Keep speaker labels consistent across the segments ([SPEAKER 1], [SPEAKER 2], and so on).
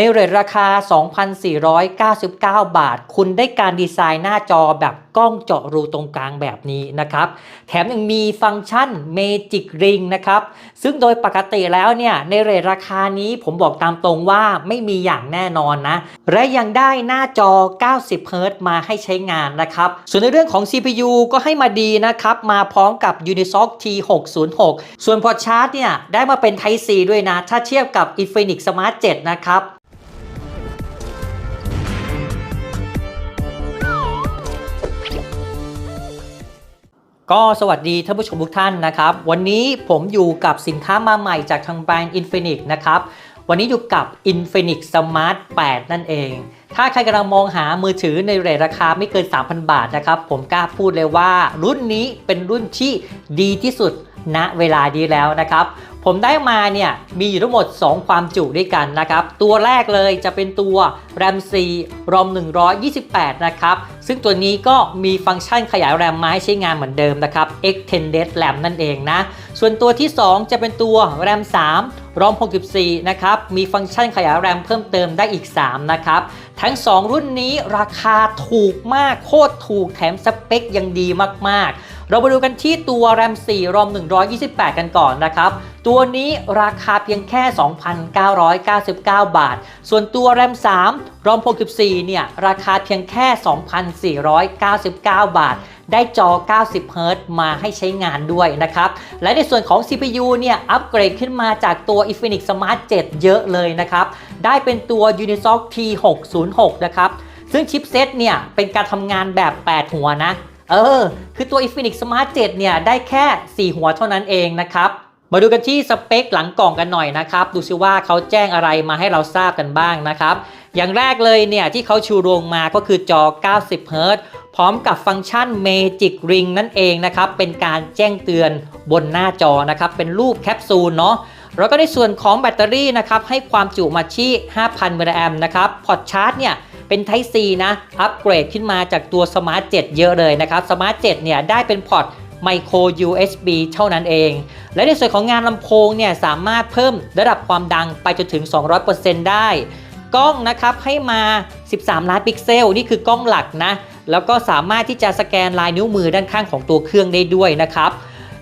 [SPEAKER 1] ในเรทราคา 2,499 บาท คุณได้การดีไซน์หน้าจอแบบกล้องเจาะรูตรงกลางแบบนี้นะครับ แถมยังมีฟังก์ชัน Magic Ring นะครับ ซึ่งโดยปกติแล้วเนี่ย ในเรทราคานี้ผมบอกตามตรงว่าไม่มีอย่างแน่นอนนะ และยังได้หน้าจอ 90 Hz มาให้ใช้งานนะครับ ส่วนในเรื่องของ CPU ก็ให้มาดีนะครับ มาพร้อมกับ Unisoc T606 ส่วนพอร์ตชาร์จเนี่ย ได้มาเป็น Type C ด้วยนะ ถ้าเทียบกับ Infinix Smart 7 นะครับ ก็สวัสดีท่านผู้ชมทุกท่านนะครับ วันนี้ผมอยู่กับสินค้ามาใหม่จากทางแบรนด์ Infinix นะครับ วันนี้อยู่กับ Infinix Smart 8 นั่นเอง ถ้าใครกำลังมองหามือถือในเรทราคาไม่เกิน 3,000 บาทนะครับ ผมกล้าพูดเลยว่ารุ่นนี้เป็นรุ่นที่ดีที่สุดณเวลาดีแล้วนะครับ ผมได้มาเนี่ยมีอยู่ทั้งหมด 2 ความจุด้วยกันนะครับ ตัวแรกเลยจะเป็นตัว RAM 4 ROM 128 นะครับ ซึ่งตัวนี้ก็มีฟังก์ชันขยาย RAM มาให้ใช้งานเหมือนเดิมนะครับ Extended RAM นั่นเองนะ ส่วนตัวที่ 2 จะเป็นตัว RAM 3 ROM 64 นะครับ มีฟังก์ชันขยาย RAM เพิ่มเติมได้อีก 3 นะครับ ทั้ง 2 รุ่นนี้ราคาถูกมากโคตรถูกแถมสเปคยังดีมากๆ เรามาดูกันที่ตัว RAM 4 ROM 128 กันก่อนนะครับ ตัวนี้ราคาเพียงแค่ 2,999 บาท ส่วนตัว RAM 3 ROM 64 เนี่ย ราคาเพียงแค่ 2,499 บาทได้จอ 90 Hz มาให้ใช้งานด้วยนะครับ และในส่วนของ CPU เนี่ย อัปเกรดขึ้นมาจากตัว Infinix Smart 7 เยอะเลยนะครับ ได้เป็นตัว Unisoc T606 นะครับ ซึ่งชิปเซตเนี่ย เป็นการทำงานแบบ 8 หัวนะ เออ คือตัว Infinix Smart 7 เนี่ย ได้แค่ 4 หัวเท่านั้นเองนะครับมาดูกันที่สเปคหลังกล่องกันหน่อยนะครับ ดูซิว่าเขาแจ้งอะไรมาให้เราทราบกันบ้างนะครับ อย่างแรกเลยเนี่ย ที่เขาชูโรงมาก็คือจอ 90 Hz พร้อมกับฟังก์ชัน Magic Ring นั่นเองนะครับ เป็นการแจ้งเตือนบนหน้าจอนะครับ เป็นรูปแคปซูลเนาะ แล้วก็ในส่วนของแบตเตอรี่นะครับให้ความจุมาที่ 5,000มิลลิแอมป์นะครับพอร์ตชาร์จเนี่ยเป็น Type C นะ อัปเกรดขึ้นมาจากตัว Smart 7 เยอะเลยนะครับ Smart 7 เนี่ยได้เป็นพอร์ต Micro USB เท่านั้นเอง และในส่วนของงานลำโพงเนี่ยสามารถเพิ่มระดับความดังไปจนถึง 200%ได้ กล้องนะครับให้มา 13 ล้านพิกเซล นี่คือกล้องหลักนะ แล้วก็สามารถที่จะสแกนลายนิ้วมือด้านข้างของตัวเครื่องได้ด้วยนะครับ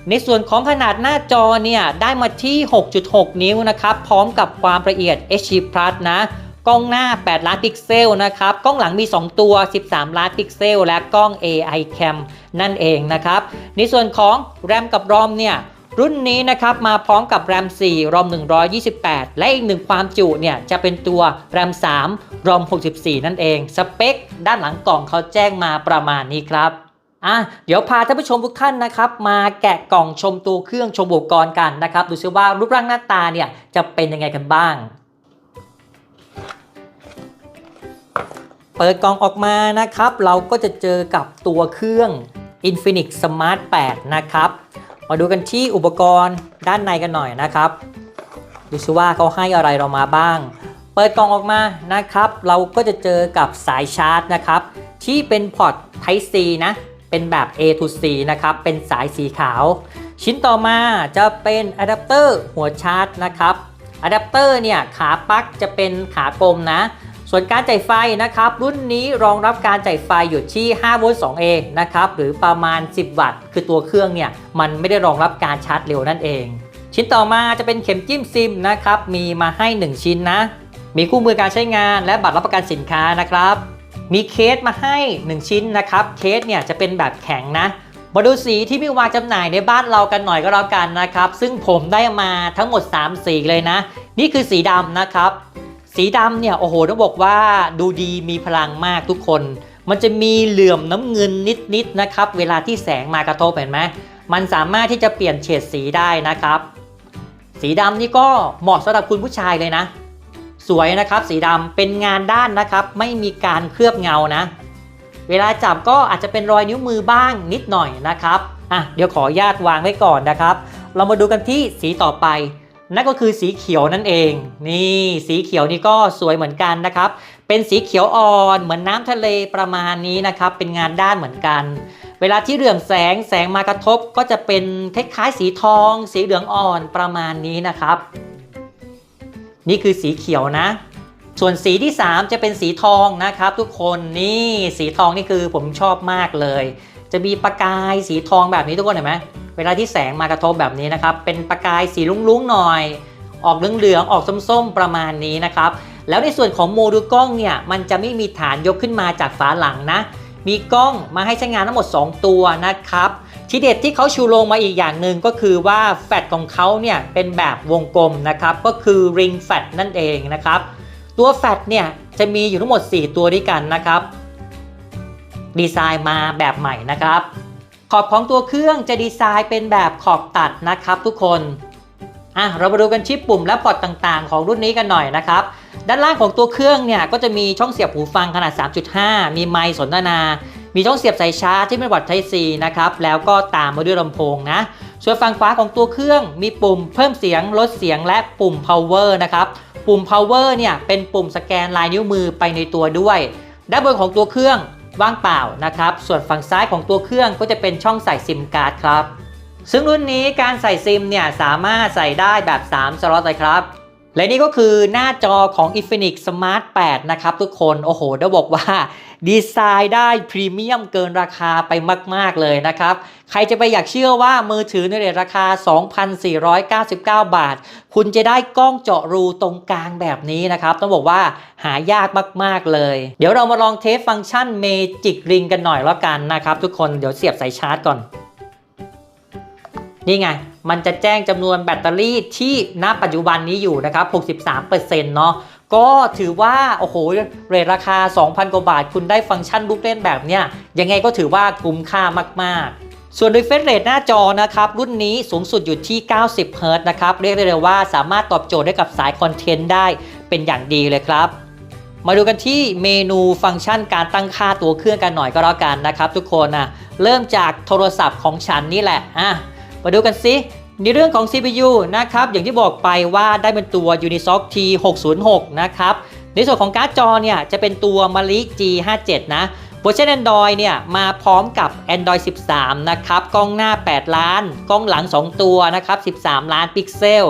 [SPEAKER 1] ในส่วนของขนาดหน้าจอเนี่ยได้มาที่ 6.6 นิ้วนะครับพร้อมกับความละเอียด HD Plus นะกล้องหน้า 8 ล้านพิกเซลนะครับ กล้องหลังมี 2 ตัว 13 ล้านพิกเซล และกล้อง AI Cam นั่นเองนะครับ ในส่วนของ RAM กับ ROM เนี่ยรุ่นนี้นะครับมาพร้อมกับ RAM 4 ROM 128 และอีกหนึ่งความจุเนี่ยจะเป็นตัว RAM 3 ROM 64 นั่นเอง สเปค ด้านหลังกล่องเขาแจ้งมาประมาณนี้ครับ อะเดี๋ยวพาท่านผู้ชมทุกท่านนะครับ มาแกะกล่องชมตัวเครื่องชมอุปกรณ์กันนะครับ ดูซิว่ารูปร่างหน้าตาเนี่ยจะเป็นยังไงกันบ้าง เปิดกล่องออกมานะครับ เราก็จะเจอกับตัวเครื่อง Infinix Smart 8 นะครับ มาดูกันที่อุปกรณ์ด้านในกันหน่อยนะครับ ดูซิว่าเขาให้อะไรเรามาบ้าง เปิดกล่องออกมานะครับ เราก็จะเจอกับสายชาร์จนะครับ ที่เป็นพอร์ต Type C นะ เป็นแบบ A to C นะครับ เป็นสายสีขาว ชิ้นต่อมาจะเป็นอะแดปเตอร์หัวชาร์จนะครับอะแดปเตอร์เนี่ยขาปลั๊กจะเป็นขากลมนะ ส่วนการจ่ายไฟนะครับ รุ่นนี้รองรับการจ่ายไฟอยู่ที่5โวลต์ 2A นะครับ หรือประมาณ 10 วัตต์ คือตัวเครื่องเนี่ยมันไม่ได้รองรับการชาร์จเร็วนั่นเอง ชิ้นต่อมาจะเป็นเข็มจิ้มซิมนะครับ มีมาให้ 1 ชิ้นนะ มีคู่มือการใช้งานและบัตรรับประกันสินค้านะครับ มีเคสมาให้ 1 ชิ้นนะครับ เคสเนี่ยจะเป็นแบบแข็งนะ มาดูสีที่มีวางจำหน่ายในบ้านเรากันหน่อยก็แล้วกันนะครับ ซึ่งผมได้มาทั้งหมด 3 สีเลยนะ นี่คือสีดำนะครับ สีดำเนี่ยโอ้โหต้องบอกว่าดูดีมีพลังมากทุกคน มันจะมีเหลื่อมน้ำเงินนิดๆนะครับ เวลาที่แสงมากระทบเห็นไหมมันสามารถที่จะเปลี่ยนเฉดสีได้นะครับ สีดำนี่ก็เหมาะสำหรับคุณผู้ชายเลยนะ สวยนะครับ สีดำเป็นงานด้านนะครับ ไม่มีการเคลือบเงานะ เวลาจับก็อาจจะเป็นรอยนิ้วมือบ้างนิดหน่อยนะครับอะเดี๋ยวขออนุญาตวางไว้ก่อนนะครับ เรามาดูกันที่สีต่อไป นั่นก็คือสีเขียวนั่นเอง นี่สีเขียวนี่ก็สวยเหมือนกันนะครับ เป็นสีเขียวอ่อนเหมือนน้ำทะเลประมาณนี้นะครับ เป็นงานด้านเหมือนกัน เวลาที่เรืองแสงแสงมากระทบก็จะเป็นคล้ายๆสีทอง สีเหลืองอ่อนประมาณนี้นะครับ นี่คือสีเขียวนะ ส่วนสีที่ 3 จะเป็นสีทองนะครับ ทุกคนนี่สีทองนี่คือผมชอบมากเลย จะมีประกายสีทองแบบนี้ทุกคนเห็นไหมเวลาที่แสงมากระทบแบบนี้นะครับ เป็นประกายสีลุ้งๆหน่อย ออกเหลืองๆออกส้มๆประมาณนี้นะครับ แล้วในส่วนของโมดูลกล้องเนี่ยมันจะไม่มีฐานยกขึ้นมาจากฝาหลังนะ มีกล้องมาให้ใช้งานทั้งหมด 2 ตัวนะครับ ทีเด็ดที่เขาชูโรงมาอีกอย่างหนึ่งก็คือว่าแฟลชของเขาเนี่ยเป็นแบบวงกลมนะครับ ก็คือริงแฟลชนั่นเองนะครับ ตัวแฟลชเนี่ยจะมีอยู่ทั้งหมด 4 ตัวด้วยกันนะครับ ดีไซน์มาแบบใหม่นะครับ ขอบของตัวเครื่องจะดีไซน์เป็นแบบขอบตัดนะครับทุกคนอะเรามาดูกันชิปปุ่มและพอร์ตต่างๆ ของรุ่นนี้กันหน่อยนะครับ ด้านล่างของตัวเครื่องเนี่ยก็จะมีช่องเสียบหูฟังขนาด 3.5 มีไมค์สนทนา มีช่องเสียบสายชาร์จที่เป็นวัด Type C นะครับ แล้วก็ตามมาด้วยลำโพงนะ ส่วนฝั่งขวาของตัวเครื่องมีปุ่มเพิ่มเสียงลดเสียงและปุ่ม power นะครับ ปุ่ม power เนี่ยเป็นปุ่มสแกนลายนิ้วมือไปในตัวด้วย ด้านบนของตัวเครื่องว่างเปล่านะครับ ส่วนฝั่งซ้ายของตัวเครื่องก็จะเป็นช่องใส่ซิมการ์ดครับ ซึ่งรุ่นนี้การใส่ซิมเนี่ยสามารถใส่ได้แบบ 3 สล็อตเลยครับ และนี่ก็คือหน้าจอของ Infinix Smart 8 นะครับทุกคน โอ้โหเดี๋ยวบอกว่า ดีไซน์ได้พรีเมียมเกินราคาไปมาก ๆ เลยนะครับ ใครจะไปอยากเชื่อว่ามือถือในเรทราคา 2,499 บาท คุณจะได้กล้องเจาะรูตรงกลางแบบนี้นะครับ ต้องบอกว่าหายากมาก ๆ เลย เดี๋ยวเรามาลองเทสฟังก์ชัน Magic Ring กันหน่อยแล้วกันนะครับทุกคนเดี๋ยวเสียบสายชาร์จก่อน นี่ไง มันจะแจ้งจำนวนแบตเตอรี่ที่ณปัจจุบันนี้อยู่นะครับ 63%เนาะก็ถือว่า โอ้โห เรทราคา 2,000 กว่าบาท คุณได้ฟังก์ชันลูกเล่นแบบเนี้ย ยังไงก็ถือว่าคุ้มค่ามากๆส่วน refresh rate หน้าจอนะครับ รุ่นนี้สูงสุดอยู่ที่ 90 Hz นะครับ เรียกได้เลยว่าสามารถตอบโจทย์ได้กับสายคอนเทนต์ได้เป็นอย่างดีเลยครับ มาดูกันที่เมนูฟังก์ชันการตั้งค่าตัวเครื่องกันหน่อยก็แล้วกันนะครับทุกคนนะเริ่มจากโทรศัพท์ของฉันนี่แหละอะ มาดูกันสิในเรื่องของ CPU นะครับ อย่างที่บอกไปว่าได้เป็นตัว Unisoc T606 นะครับ ในส่วนของการ์ดจอเนี่ย จะเป็นตัว Mali G57 นะเวอร์ชัน Android เนี่ย มาพร้อมกับ Android 13 นะครับ กล้องหน้า 8 ล้าน กล้องหลัง 2 ตัวนะครับ 13 ล้านพิกเซล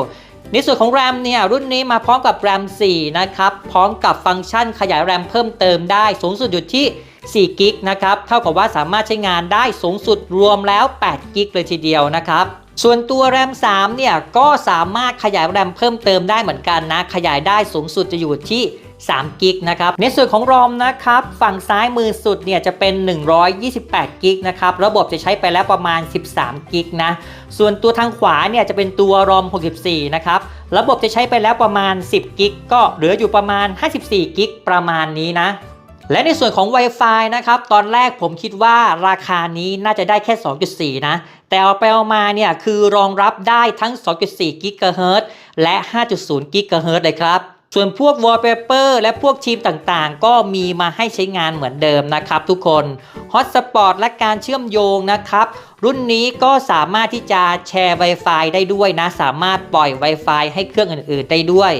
[SPEAKER 1] ในส่วนของ RAM เนี่ย รุ่นนี้มาพร้อมกับ RAM 4 นะครับ พร้อมกับฟังก์ชันขยาย RAM เพิ่มเติมได้สูงสุดอยู่ที่ 4 กิกนะครับ เท่ากับว่าสามารถใช้งานได้สูงสุดรวมแล้ว 8 กิกเลยทีเดียวนะครับส่วนตัว RAM 3 เนี่ย ก็สามารถขยาย RAM เพิ่มเติมได้เหมือนกันนะ ขยายได้สูงสุดจะอยู่ที่3กิกนะครับ ในส่วนของ ROM นะครับ ฝั่งซ้ายมือสุดเนี่ยจะเป็น 128กิกนะครับ ระบบจะใช้ไปแล้วประมาณ 13กิกนะ ส่วนตัวทางขวาเนี่ยจะเป็นตัว ROM 64 นะครับ ระบบจะใช้ไปแล้วประมาณ 10กิกก็เหลืออยู่ประมาณ 54กิกประมาณนี้นะ และในส่วนของ Wi-Fi นะครับ ตอนแรกผมคิดว่าราคานี้น่าจะได้แค่ 2.4 นะ แต่เอาไปเอามาเนี่ย คือรองรับได้ทั้ง 2.4 GHz และ 5.0 GHz เลยครับ ส่วนพวก Wallpaper และพวกทีมต่างๆ ก็มีมาให้ใช้งานเหมือนเดิมนะครับทุกคน Hotspot และการเชื่อมโยงนะครับ รุ่นนี้ก็สามารถที่จะแชร์ Wi-Fi ได้ด้วยนะ สามารถปล่อย Wi-Fi ให้เครื่องอื่นๆ ได้ด้วย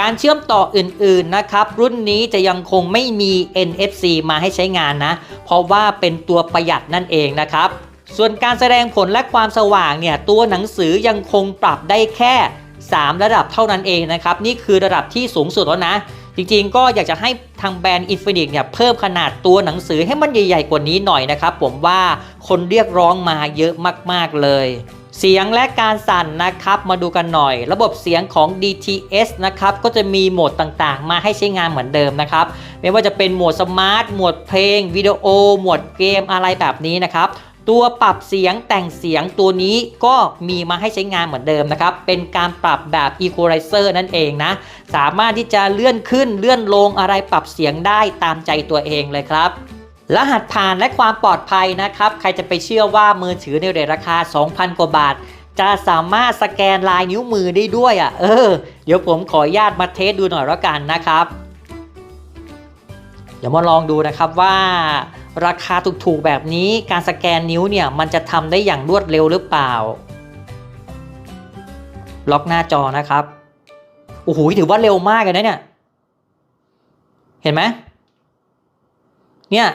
[SPEAKER 1] การเชื่อมต่ออื่นๆนะครับ รุ่นนี้จะยังคงไม่มี NFC มาให้ใช้งานนะ เพราะว่าเป็นตัวประหยัดนั่นเองนะครับ ส่วนการแสดงผลและความสว่างเนี่ย ตัวหนังสือยังคงปรับได้แค่ 3 ระดับเท่านั้นเองนะครับ นี่คือระดับที่สูงสุดแล้วนะ จริงๆ ก็อยากจะให้ทางแบรนด์ Infinix เนี่ยเพิ่มขนาดตัวหนังสือให้มันใหญ่ๆกว่านี้หน่อยนะครับ ผมว่าคนเรียกร้องมาเยอะมากๆเลย เสียงและการสั่นนะครับ มาดูกันหน่อย ระบบเสียงของ DTS นะครับก็จะมีโหมดต่างๆ มาให้ใช้งานเหมือนเดิมนะครับ ไม่ว่าจะเป็นโหมดสมาร์ทโหมดเพลงวิดีโอโหมดเกมอะไรแบบนี้นะครับตัวปรับเสียงแต่งเสียงตัวนี้ก็มีมาให้ใช้งานเหมือนเดิมนะครับ เป็นการปรับแบบ Equalizer นั่นเองนะ สามารถที่จะเลื่อนขึ้นเลื่อนลงอะไรปรับเสียงได้ตามใจตัวเองเลยครับ รหัสผ่านและความปลอดภัยนะครับ ใครจะไปเชื่อว่ามือถือในเรทราคา 2,000 กว่าบาท จะสามารถสแกนลายนิ้วมือได้ด้วยอะ เออ เดี๋ยวผมขออนุญาตมาเทสดูหน่อยแล้วกันนะครับ เดี๋ยวมาลองดูนะครับว่าราคาถูกๆแบบนี้การสแกนนิ้วเนี่ย มันจะทำได้อย่างรวดเร็วหรือเปล่า ล็อกหน้าจอนะครับ โอ้โหถือว่าเร็วมากเลยนะเนี่ย เห็นไหมเนี่ย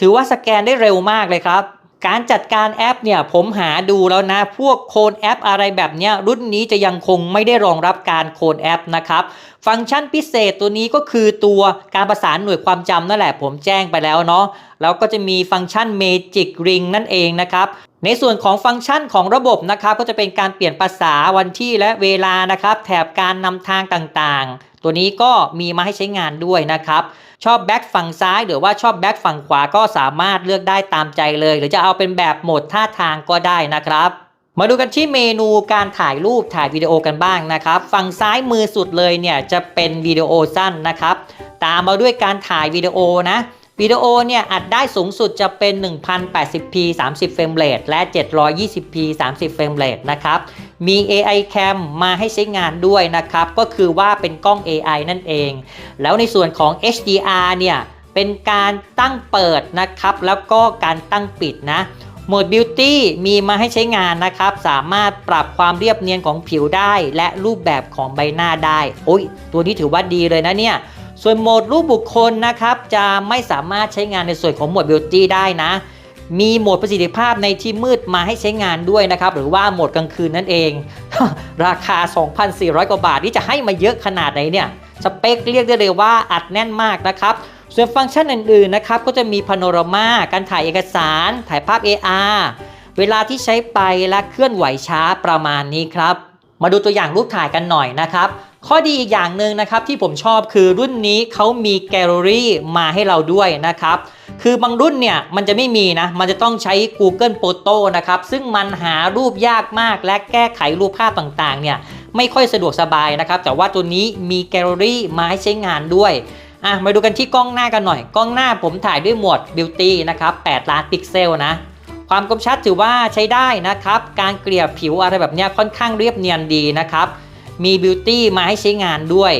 [SPEAKER 1] ถือว่าสแกนได้เร็วมากเลยครับ การจัดการแอปเนี่ยผมหาดูแล้วนะ พวกโคนแอปอะไรแบบเนี้ยรุ่นนี้จะยังคงไม่ได้รองรับการโคนแอปนะครับ ฟังก์ชันพิเศษตัวนี้ก็คือตัวการประสานหน่วยความจำนั่นแหละผมแจ้งไปแล้วเนาะแล้วก็จะมีฟังก์ชัน Magic Ring นั่นเองนะครับในส่วนของฟังก์ชันของระบบนะครับก็จะเป็นการเปลี่ยนภาษาวันที่และเวลานะครับ แถบการนำทางต่าง ตัวนี้ก็มีมาให้ใช้งานด้วยนะครับ ชอบแบ็คฝั่งซ้ายหรือว่าชอบแบ็คฝั่งขวาก็สามารถเลือกได้ตามใจเลย หรือจะเอาเป็นแบบโหมดท่าทางก็ได้นะครับมาดูกันที่เมนูการถ่ายรูปถ่ายวิดีโอกันบ้างนะครับ ฝั่งซ้ายมือสุดเลยเนี่ยจะเป็นวิดีโอสั้นนะครับ ตามมาด้วยการถ่ายวิดีโอนะ วิดีโอเนี่ยอัดได้สูงสุดจะเป็น 1080p 30เฟรมเรทและ 720p 30เฟรมเรทนะครับ มี AI Cam มาให้ใช้งานด้วยนะครับ ก็คือว่าเป็นกล้อง AI นั่นเอง แล้วในส่วนของ HDR เนี่ยเป็นการตั้งเปิดนะครับ แล้วก็การตั้งปิดนะโหมด Beauty มีมาให้ใช้งานนะครับ สามารถปรับความเรียบเนียนของผิวได้ และรูปแบบของใบหน้าได้ โอ้ย ตัวนี้ถือว่าดีเลยนะเนี่ย ส่วนโหมดรูปบุคคลนะครับจะไม่สามารถใช้งานในส่วนของโหมด Beauty ได้นะ มีโหมดประสิทธิภาพในที่มืดมาให้ใช้งานด้วยนะครับ หรือว่าโหมดกลางคืนนั่นเอง ราคา 2,400 กว่าบาทที่จะให้มาเยอะขนาดไหนเนี่ย สเปคเรียกได้เลยว่าอัดแน่นมากนะครับ ส่วนฟังก์ชันอื่นๆนะครับก็จะมีพาโนรามาการถ่ายเอกสาร ถ่ายภาพ AR เวลาที่ใช้ไปและเคลื่อนไหวช้าประมาณนี้ครับ มาดูตัวอย่างรูปถ่ายกันหน่อยนะครับ ข้อดีอีกอย่างหนึ่งนะครับที่ผมชอบคือรุ่นนี้เขามีแกลเลอรี่มาให้เราด้วยนะครับคือบางรุ่นเนี่ยมันจะไม่มีนะ มันจะต้องใช้ Google Photo นะครับ ซึ่งมันหารูปยากมากและแก้ไขรูปภาพต่างๆ เนี่ยไม่ค่อยสะดวกสบายนะครับ แต่ว่าตัวนี้มีแกลเลอรี่มาให้ใช้งานด้วยอะมาดูกันที่กล้องหน้ากันหน่อย กล้องหน้าผมถ่ายด้วยโหมด Beauty นะครับ 8 ล้านพิกเซลนะ ความคมชัดถือว่าใช้ได้นะครับ การเกลี่ยผิวอะไรแบบเนี้ยค่อนข้างเรียบเนียนดีนะครับ มี Beauty มาให้ใช้งานด้วย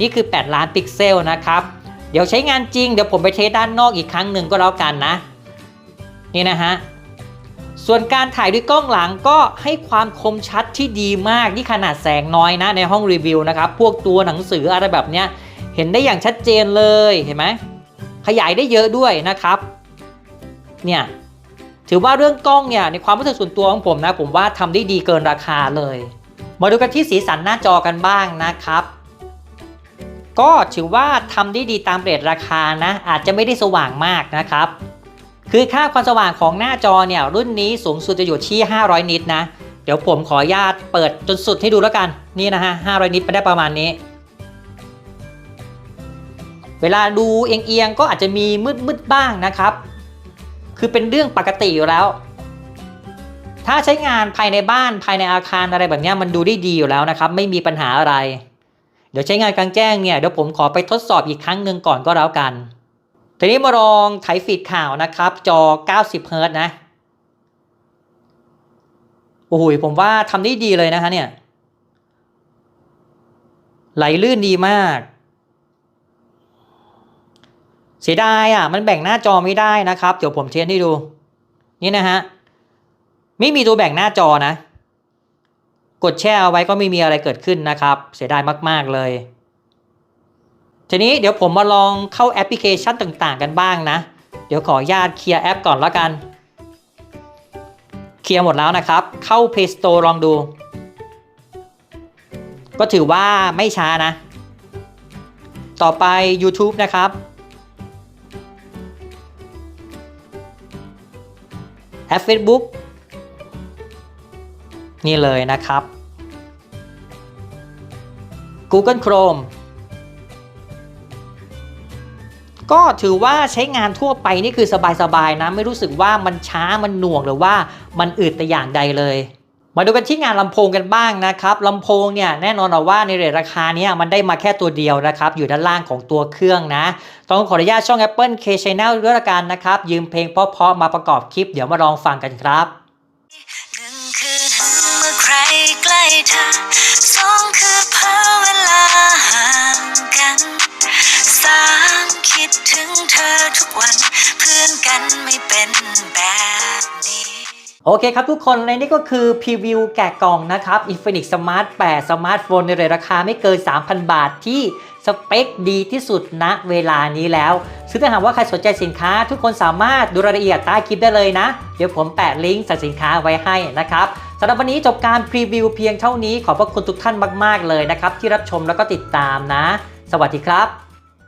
[SPEAKER 1] นี่คือ 8 ล้านพิกเซลนะครับ เดี๋ยวใช้งานจริง เดี๋ยวผมไปเทสด้านนอกอีกครั้งหนึ่งก็แล้วกันนะ นี่นะฮะ ส่วนการถ่ายด้วยกล้องหลังก็ให้ความคมชัดที่ดีมาก นี่ขนาดแสงน้อยนะในห้องรีวิวนะครับ พวกตัวหนังสืออะไรแบบเนี้ย เห็นได้อย่างชัดเจนเลย เห็นไหม ขยายได้เยอะด้วยนะครับ เนี่ยถือว่าเรื่องกล้องเนี่ยในความรู้สึกส่วนตัวของผมนะ ผมว่าทำได้ดีเกินราคาเลย มาดูกันที่สีสันหน้าจอกันบ้างนะครับ ก็ถือว่าทำได้ดีตามเรทราคานะ อาจจะไม่ได้สว่างมากนะครับ คือค่าความสว่างของหน้าจอเนี่ยรุ่นนี้สูงสุดจะอยู่ที่ 500 นิตนะ เดี๋ยวผมขออนุญาตเปิดจนสุดให้ดูแล้วกันนี่นะฮะ 500 นิตไปได้ประมาณนี้ เวลาดูเอียงๆก็อาจจะมีมืดๆบ้างนะครับ คือเป็นเรื่องปกติอยู่แล้ว ถ้าใช้งานภายในบ้านภายในอาคารอะไรแบบนี้มันดูได้ดีอยู่แล้วนะครับไม่มีปัญหาอะไร เดี๋ยวใช้งานกลางแจ้งเนี่ยเดี๋ยวผมขอไปทดสอบอีกครั้งหนึ่งก่อนก็แล้วกัน ทีนี้มาลองไถฟีดข่าวนะครับ จอ 90 เฮิร์ตนะโอ้โหผมว่าทำได้ดีเลยนะฮะเนี่ย ไหลลื่นดีมาก เสียดายอะ มันแบ่งหน้าจอไม่ได้นะครับ เดี๋ยวผมเทสให้ดู นี่นะฮะ ไม่มีตัวแบ่งหน้าจอนะ กดแช่เอาไว้ก็ไม่มีอะไรเกิดขึ้นนะครับ เสียดายมาก ๆ เลย ทีนี้เดี๋ยวผมมาลองเข้าแอปพลิเคชันต่าง ๆ กันบ้างนะ เดี๋ยวขออนุญาตเคลียร์แอปก่อนแล้วกัน เคลียร์หมดแล้วนะครับ เข้า Play Store ลองดู ก็ถือว่าไม่ช้านะ ต่อไป YouTube นะครับแอป Facebook นี่เลยนะครับ Google Chrome ก็ถือว่าใช้งานทั่วไปนี่คือสบายๆนะ ไม่รู้สึกว่ามันช้ามันหน่วงหรือว่ามันอืดแต่อย่างใดเลย มาดูกันที่งานลำโพงกันบ้างนะครับลำโพงเนี่ยแน่นอนว่าในเรทราคาเนี้ยมันได้มาแค่ตัวเดียวนะครับ อยู่ด้านล่างของตัวเครื่องนะ ต้องขออนุญาตช่อง Apple K Channel ด้วยละกันนะครับ ยืมเพลงเพราะๆมาประกอบคลิปเดี๋ยวมาลองฟังกันครับ
[SPEAKER 2] เธอสองคือเพอเวลาห่างกันสามคิดถึงเธอทุกวัน เพื่อนกันไม่เป็นแบบนี้
[SPEAKER 1] โอเคครับทุกคนในนี้ก็คือพรีวิวแกะกล่องนะครับ Infinix Smart 8 สมาร์ทโฟนในราคาไม่เกิน 3,000 บาทที่สเปคดีที่สุดณเวลานี้แล้ว ซึ่งถ้าหากว่าใครสนใจสินค้า ทุกคนสามารถดูรายละเอียดใต้คลิปได้เลยนะ เดี๋ยวผมแปะลิงก์สั่งสินค้าไว้ให้นะครับ สำหรับวันนี้จบการพรีวิวเพียงเท่านี้ขอบพระคุณทุกท่านมาก ๆ เลยนะครับ ที่รับชมแล้วก็ติดตามนะ สวัสดีครับ